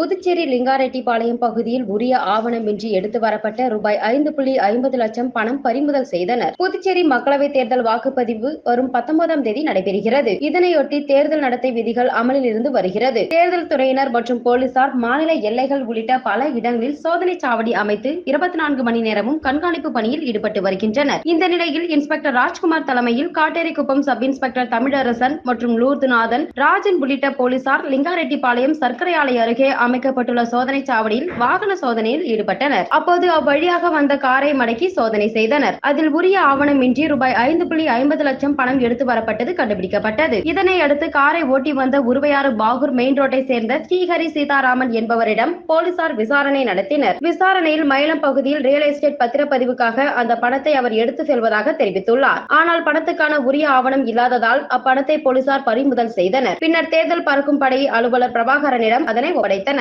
புதுச்சேரி லிங்காரெட்டிபாளையம் பகுதியில் உரிய ஆவணமின்றி எடுத்து வரப்பட்ட ரூபாய் ஐந்து புள்ளி ஐம்பது லட்சம் பணம் பறிமுதல் செய்தனர். புதுச்சேரி மக்களவைத் தேர்தல் வாக்குப்பதிவு வரும் பத்தொன்பதாம் தேதி நடைபெறுகிறது. இதனையொட்டி தேர்தல் நடத்தை விதிகள் அமலில் இருந்து வருகிறது. தேர்தல் துறையினர் மற்றும் போலீசார் மாநில எல்லைகள் உள்ளிட்ட பல இடங்களில் சோதனை சாவடி அமைத்து இருபத்தி நான்கு மணி நேரமும் கண்காணிப்பு பணியில் ஈடுபட்டு வருகின்றனர். இந்த நிலையில் இன்ஸ்பெக்டர் ராஜ்குமார் தலைமையில் காட்டேரிக்குப்பம் சப் இன்ஸ்பெக்டர் தமிழரசன் மற்றும் லூர்துநாதன் ராஜன் உள்ளிட்ட போலீசார் லிங்காரெட்டிபாளையம் சர்க்கரை ஆலை அருகே அமைக்கப்பட்டுள்ள சோதனை சாவடியில் வாகன சோதனையில் ஈடுபட்டனர். அப்போது அவ்வழியாக வந்த காரை மடக்கி சோதனை செய்தனர். அதில் உரிய ஆவணமின்றி ரூபாய் ஐந்து புள்ளி ஐம்பது லட்சம் பணம் எடுத்து வரப்பட்டது கண்டுபிடிக்கப்பட்டது. இதனை அடுத்து காரை ஓட்டி வந்த உருவையாறு பாகூர் மெயின் ரோட்டை சேர்ந்த ஸ்ரீஹரி சீதாராமன் என்பவரிடம் போலீசார் விசாரணை நடத்தினர். விசாரணையில் மயிலம் பகுதியில் ரியல் எஸ்டேட் பத்திரப்பதிவுக்காக அந்த பணத்தை அவர் எடுத்து செல்வதாக தெரிவித்துள்ளார். ஆனால் பணத்துக்கான உரிய ஆவணம் இல்லாததால் அப்பணத்தை போலீசார் பறிமுதல் செய்தனர். பின்னர் தேர்தல் பறக்கும் படை அலுவலர் பிரபாகரனிடம் அதனை ஒப்படைத்தனர்.